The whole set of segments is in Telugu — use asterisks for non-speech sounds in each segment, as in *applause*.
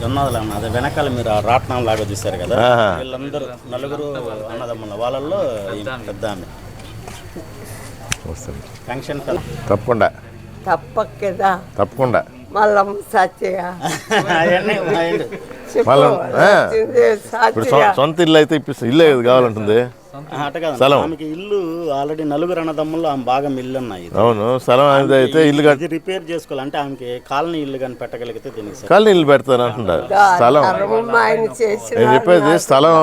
జొన్నదలు అన్న అదే వెనకాల మీరు ఆ రాట్నం లాగా చూశారు కదా. వీళ్ళందరూ నలుగురు అన్నదమ్ముల వాళ్ళల్లో పెద్ద ఆమె వస్తుంది. ఫంక్షన్ తప్పకుండా. తప్పకదా తప్పకుండా. మళ్ళం సత్యగా మళ్ళం, ఇప్పుడు సొంత ఇల్లు అయితే ఇప్పిస్తాం ఇల్లే కావాలంటుంది. అట్ట కాదు స్థలం. ఆమెకి ఇల్లు ఆల్రెడీ నలుగురు అన్నదమ్ముల్లో ఆమె బాగా ఇల్లు ఉన్నాయి అవును స్థలం అనేది అయితే ఇల్లు కట్ ఇది రిపేర్ చేసుకోవాలంటే ఆమెకి కాలనీ ఇల్లు కానీ పెట్టగలిగితే దీనికి సరి. కాలనీ ఇల్లు పెడతాను అంటుంటా స్థలం ధర్మం ఆయన చేసిన నేను చెప్పేది స్థలం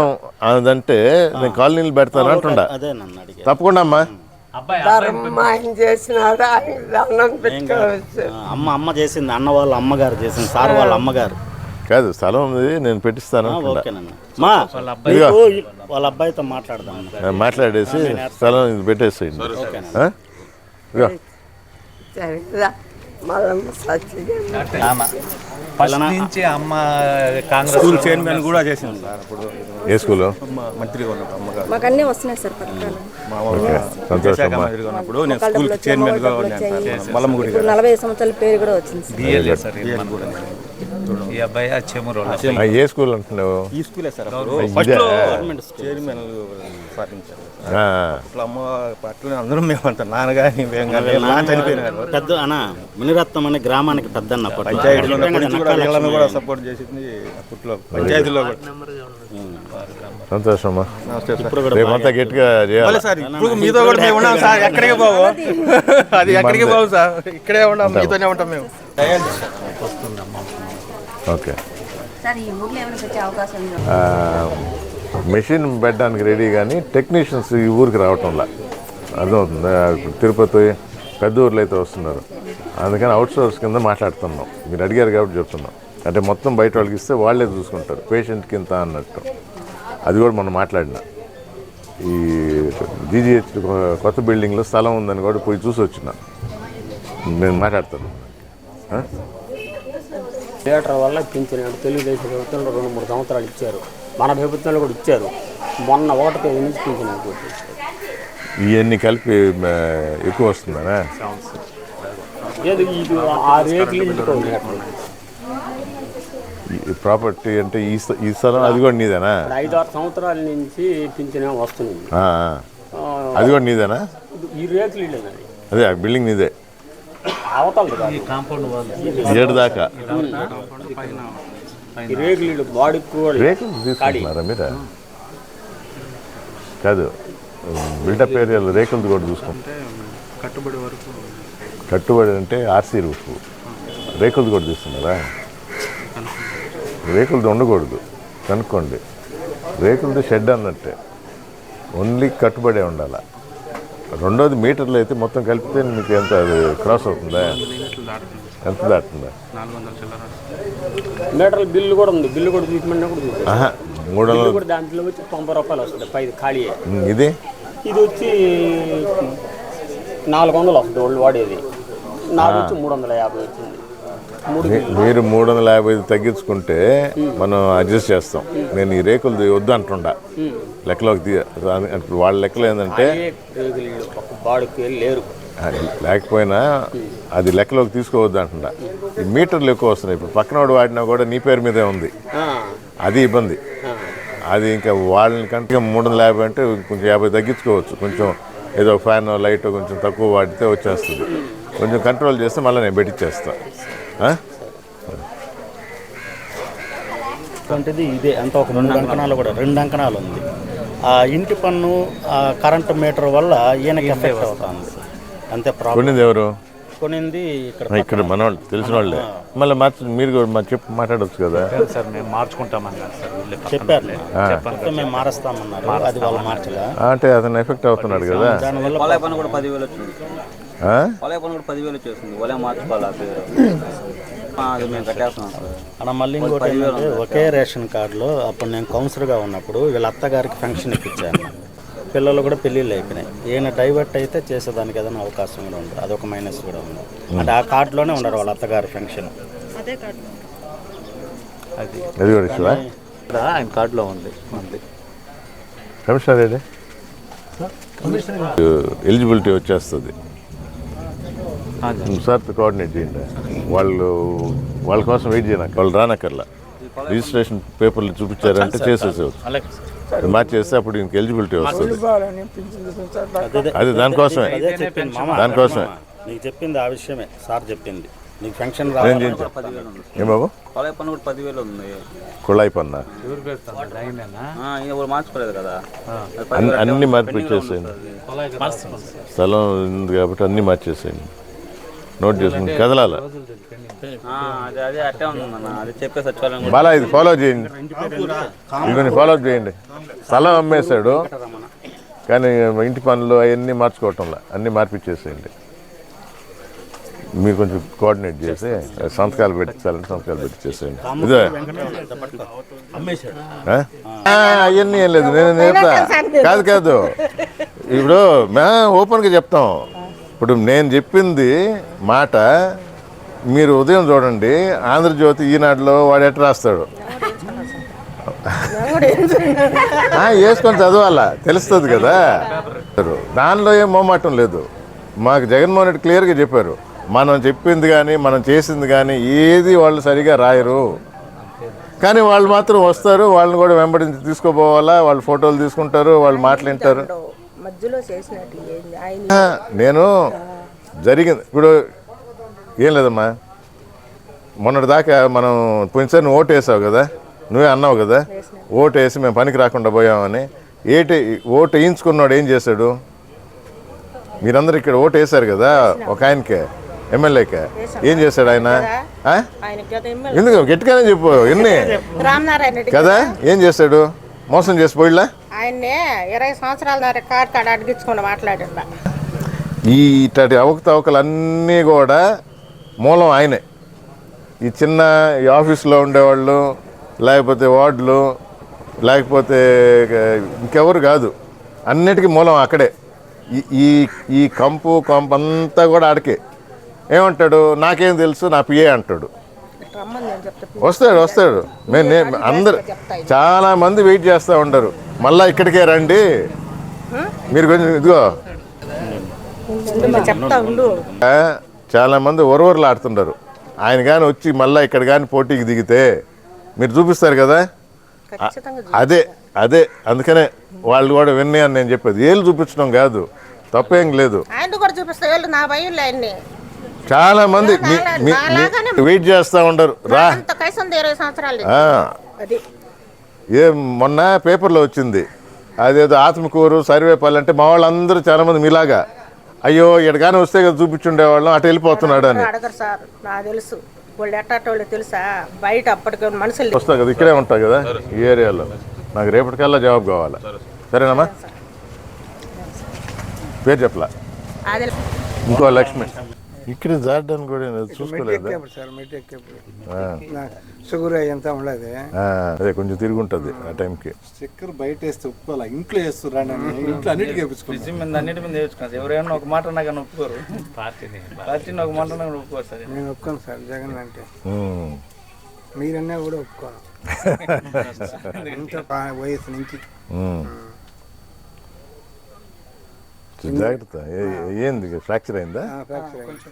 అదంటే నేను కాలనీ ఇల్లు పెడతాను అంటుండా. అదే నన్ను అడిగే తప్పకుండా అమ్మా. ధర్మం ఆయన చేసినాడు ఆయన దండం పెట్టుకోవచ్చు. ఆ, అమ్మ అమ్మ చేసింది అన్న వాళ్ళ అమ్మగారు చేసింది సార్ వాళ్ళ అమ్మగారు. కాదు స్థలం ఉంది నేను పెట్టిస్తాను మా వాళ్ళ అబ్బాయితో మాట్లాడదాం మాట్లాడేసి స్థలం ఇది పెట్టేసేయండి. నుంచి అమ్మ కాంగ్రెస్ స్కూల్ చైర్మన్ కూడా చేసింది. సార్ అప్పుడు ఏ స్కూలు? మా మంత్రిగా ఉన్నప్పుడు అమ్మగారు మాకు అన్నీ వస్తున్నాయి సార్ పథకాలు. మా ఓకే సంతోషం శాఖ అమ్మా. మంత్రిగా ఉన్నప్పుడు నేను స్కూల్ చైర్మన్గా ఉన్నాను సార్. నలభై సంవత్సరాల పేరు కూడా వచ్చింది సార్. ఈ అబ్బాయి ఆ చెమురు ఏ స్కూల్ అంటున్నావు ఈ స్కూలే సార్లో చైర్మన్ ఆ, అట్లా అమ్మ అట్లనే అందరం మేము అంత నాన్నగాని మేము కానీ నా చనిపోయినారు? పెద్ద అన్న మునిరత్నం అనే గ్రామానికి పెద్ద అన్న. పంచాయతీలో కూడా సపోర్ట్ చేసింది అప్పట్లో. పంచాయతీలో కూడా. సంతోషం అమ్మా. నమస్తే సార్. ఇప్పుడు కూడా రేపంతా గట్టిగా చేయాలి. సార్ ఇప్పుడు మీతో కూడా మేము ఉన్నాం సార్ ఎక్కడికి పోవు? అది ఎక్కడికి పోవు సార్? ఇక్కడే ఉన్నాం మీతోనే ఉంటాం మేము. ఓకే. మెషిన్ పెట్టడానికి రెడీ కానీ టెక్నీషియన్స్ ఈ ఊరికి రావటంలా అర్థమవుతుంది. తిరుపతి పెద్ద ఊర్లో అయితే వస్తున్నారు. అందుకని అవుట్ సోర్స్ కింద మాట్లాడుతున్నాం. మీరు అడిగారు కాబట్టి చెప్తున్నాం. అంటే మొత్తం బయట వాళ్ళకి ఇస్తే వాళ్ళే చూసుకుంటారు. పేషెంట్కి ఇంత అన్నట్టు. అది కూడా మనం మాట్లాడిన. ఈ జీజీహెచ్ కొత్త బిల్డింగ్లో స్థలం ఉందని కూడా పోయి చూసి వచ్చిన నేను మాట్లాడతాను? థియేటర్ వల్ల పెంచినాడు తెలుగుదేశం ప్రభుత్వంలో రెండు మూడు సంవత్సరాలు ఇచ్చారు. మన ప్రభుత్వంలో కూడా ఇచ్చారు. మొన్న ఒకటి తేదీ నుంచి పెంచినాడు ఇవన్నీ కలిపి ఎక్కువ వస్తుందనా? ఏది? ఇది ఆ రేట్లు ఇంటికి ఈ ప్రాపర్టీ అంటే ఈ ఈ స్థలం అది కూడా నీదేనా? ఐదు ఆరు సంవత్సరాల నుంచి పింఛన వస్తుంది. అది కూడా నీదేనా? ఈ రేట్లు అది బిల్డింగ్ నీదే అవతలది కాదు కాంపౌండ్ వాళ్ళు ఏడు దాకా. కాదు. బిల్డప్ ఏరియాలో రేకులది కూడా చూసుకుంటాం కట్టుబడి వరకు. కట్టుబడి అంటే ఆర్సీ రూఫ్. రేకులది కూడా తీస్తున్నారా? రేకులది ఉండకూడదు. కనుక్కోండి. రేకులది షెడ్ అన్నట్టే. ఓన్లీ కట్టుబడే ఉండాలి? రెండోది మీటర్లు అయితే మొత్తం కలిపితే మీకు ఎంత అది క్రాస్ అవుతుందా? ఎంత నాలుగు చిల్లర మీటర్ల బిల్లు కూడా ఉంది. బిల్లు కూడా తీసుకోమన్నా కూడా మూడు వందలు. దాంట్లో వచ్చి తొంభై రూపాయలు వస్తుంది. పై ఖాళీ. ఇది? ఇది వచ్చి నాలుగు వందలు వస్తుంది. వాళ్ళు వాడేది. నాకు వచ్చి మూడు వందల యాభై వచ్చింది. మీరు మూడు వందల యాభై ఐదు తగ్గించుకుంటే మనం అడ్జస్ట్ చేస్తాం. నేను ఈ రేకులు వద్దు అంటుండా. లెక్కలోకి వాళ్ళ లెక్కలు ఏంటంటే లేకపోయినా అది లెక్కలోకి తీసుకోవద్దు అంటుండా. ఈ మీటర్లు ఎక్కువ వస్తున్నాయి. ఇప్పుడు పక్కన వాడు వాడినా కూడా నీ పేరు మీదే ఉంది. అది ఇబ్బంది. అది ఇంకా వాళ్ళని కంటే మూడు వందల యాభై అంటే కొంచెం యాభై తగ్గించుకోవచ్చు. కొంచెం ఏదో ఫ్యాన్ లైట్ కొంచెం తక్కువ వాడితే వచ్చేస్తుంది. కొంచెం కంట్రోల్ చేస్తే మళ్ళీ నేను పెట్టిచ్చేస్తా. ఆ? అటువంటిది ఇదే. అంత ఒక రెండు అంకణాలు కూడా. రెండు అంకణాలు ఉంది. ఆ ఇంటి పన్ను ఆ కరెంటు మీటర్ వల్ల ఈయనకి ఎఫెక్ట్ అవుతుంది. అంతే ప్రాబ్లం. ఎవరు? కొనింది ఇక్కడ ఇక్కడ మన వాళ్ళు తెలిసిన వాళ్ళే. మళ్ళీ మార్చి మీరు కూడా మా చెప్పి మాట్లాడవచ్చు కదా? సార్ మేము మార్చుకుంటామన్నారు వీళ్ళే చెప్పారు. వాళ్ళే. చెప్తే మేము మారుస్తామన్నారు. అది వాళ్ళు మార్చలే? అంటే అతను ఎఫెక్ట్ అవుతున్నాడు కదా? దానివల్ల వలయ పని కూడా పదివేలు వచ్చింది. ఆ? వలయ పని కూడా పదివేలు వచ్చేసింది. వలయ మార్చుకోవాలి అలా మళ్ళీ ఇంకోటి ఏంటంటే ఒకే రేషన్ కార్డులో అప్పుడు నేను కౌన్సిలర్గా ఉన్నప్పుడు వీళ్ళ అత్తగారికి ఫంక్షన్ ఇప్పించాను. పిల్లలు కూడా పెళ్ళిళ్ళు అయిపోయినాయి. ఈయన డైవర్ట్ అయితే చేసేదానికి ఏదైనా అవకాశం కూడా ఉంది. అదొక మైనస్ కూడా ఉంది. అంటే ఆ కార్డులోనే ఉండరు వాళ్ళ అత్తగారి ఫంక్షన్ అదే ఆయన కార్డులో ఉంది ఉంది. కమిషనర్ ఏడే ఎలిజిబిలిటీ వచ్చేస్తుంది. సార్ కోఆర్డినేట్ చేయండి. వాళ్ళు వాళ్ళ కోసం వెయిట్ చేయనక్క వాళ్ళు రానక్కర్లా. రిజిస్ట్రేషన్ పేపర్లు చూపించారంటే చేసేసేవచ్చు. మార్చేస్తే అప్పుడు ఇంక ఎలిజిబిలిటీ వస్తుంది. అదే దానికోసమే దానికోసమే. నీకు చెప్పింది ఆ విషయమే సార్ చెప్పింది. నీకు ఫంక్షన్ ఏం బాబు? కొలాయి పన్ను కూడా పదివేలు ఉంది. కుళాయి పన్నా? మార్చుకోలేదు కదా. అది అన్ని పదివేలు అన్ని అంటే మార్పు పెండింగ్లో ఉంది చేసేయండి సార్. అది. స్థలం ఉంది కాబట్టి అన్ని మార్చేసేయండి. నోట్ చేసుకుని కదలాల? బాలా ఇది ఫాలో చేయండి. ఇదిగోని ఫాలో చేయండి. స్థలం అమ్మేశాడు. కానీ ఇంటి పనులు అవన్నీ మార్చుకోవటంలా. అన్నీ మార్పిచ్చేసేయండి. మీరు కొంచెం కోఆర్డినేట్ చేసి సంతకాలు పెట్టించాలంటే సంతకాలు పెట్టించేసేయండి ఇదే అవన్నీ ఏం లేదు. నేను చెప్తా కాదు కాదు. ఇప్పుడు మేము ఓపెన్గా చెప్తాం. ఇప్పుడు నేను చెప్పింది మాట మీరు ఉదయం చూడండి ఆంధ్రజ్యోతి ఈనాడులో వాడు ఎట్లా రాస్తాడు? వేసుకొని చదవాలా? తెలుస్తుంది కదా. దానిలో ఏం మొమ్మాటం లేదు. మాకు జగన్మోహన్ రెడ్డి క్లియర్గా చెప్పారు. మనం చెప్పింది కానీ మనం చేసింది కానీ ఏది వాళ్ళు సరిగా రాయరు. కానీ వాళ్ళు మాత్రం వస్తారు వాళ్ళని కూడా వెంబడించి తీసుకోపోవాలా వాళ్ళు ఫోటోలు తీసుకుంటారు వాళ్ళు మాట్లాడతారు. మధ్యలో చేసినట్టు ఆయన నేను జరిగింది. ఇప్పుడు ఏం లేదమ్మా. మొన్నటి దాకా మనం పోయినసారి నువ్వు ఓటు వేసావు కదా? నువ్వే అన్నావు కదా? ఓటు వేసి మేము పనికి రాకుండా పోయామని. ఏటి ఓటు వేయించుకున్నాడు ఏం చేశాడు? మీరందరూ ఇక్కడ ఓటు వేశారు కదా ఒక ఆయనకే ఎమ్మెల్యేకే. ఏం చేశాడు ఆయన? ఎందుకు? గట్టిగానే చెప్పు ఎన్ని? కదా? ఏం చేశాడు? మోసం చేసి పోయిలా ఆయన్నే ఇరవై సంవత్సరాల దాకా కార్ కాడ అడిగించుకుని మాట్లాడిందా ఈ ఇట్లాంటి అవకతవకలన్నీ కూడా మూలం ఆయనే. ఈ చిన్న ఈ ఆఫీస్లో ఉండేవాళ్ళు లేకపోతే వార్డులు లేకపోతే ఇంకెవరు కాదు. అన్నిటికీ మూలం అక్కడే. ఈ- ఈ కంపు కంపు అంతా కూడా ఆడికే. ఏమంటాడు? నాకేం తెలుసు నా పిఏ అంటాడు. వస్తాడు వస్తాడు. మేము అందరు చాలా మంది వెయిట్ చేస్తూ ఉంటారు మళ్ళీ ఇక్కడికే రండి. మీరు కొంచెం ఇదిగో. చాలా మంది ఒరవరులు ఆడుతుంటారు ఆయన కానీ వచ్చి మళ్ళీ ఇక్కడ కానీ పోటీకి దిగితే మీరు చూపిస్తారు కదా? అదే అదే అందుకనే వాళ్ళు కూడా విన్నీ అని నేను చెప్పేది. ఏళ్ళు చూపించడం కాదు తప్పేం లేదు. చాలా మంది వెయిట్ చేస్తూ ఉంటారు. రా. ఏ మొన్న పేపర్లో వచ్చింది. అదేదో ఆత్మకూరు సర్వేపల్లి అంటే మా వాళ్ళందరూ చాలా మంది మీలాగా. అయ్యో ఎడగానే వస్తే కదా చూపించుండేవాళ్ళం అటు వెళ్ళిపోతున్నాడు అని. అడగరు సార్ నాకు తెలుసు. వాళ్ళు ఎట్టాటోళ్ళు తెలుసా? బయట అప్పటికే మనుషులు వస్తా కదా ఇక్కడే ఉంటా కదా ఈ ఏరియాలో. నాకు రేపటికల్లా జవాబు కావాలా? సరేనమ్మా? పేరు చెప్పలా? ఇంకో లక్ష్మి. ఇక్కడ జార్డన్ కూడా నేను చూసుకోలేదు. షుగర్ ఎంత ఉండదు. ఆ, అదే కొంచెం తిరుగుంటుంది ఆ. టైంకి. స్టిక్కర్ బయట వేస్తే ఒప్పుకోవాలి ఇంట్లో వేస్తురా ఇంట్లో అన్నిటికీ ఫ్రిడ్జ్ మీద అన్నిటి మీద వేసుకున్నారు ఎవరైనా ఒక మాట నాకు ఒప్పుకోరు. పార్టీని. పార్టీని ఒక మాట నాకు ఒప్పుకోరు సార్. నేను ఒప్పుకోను సార్ జగన్ అంటే. మీరన్నా కూడా ఒప్పుకోను *laughs* ఇంత వయసు నుంచి. ఉమ్. జాగ్రత్త. ఏంది? ఫ్రాక్చర్ అయిందా? ఫ్రాక్చర్ అయింది.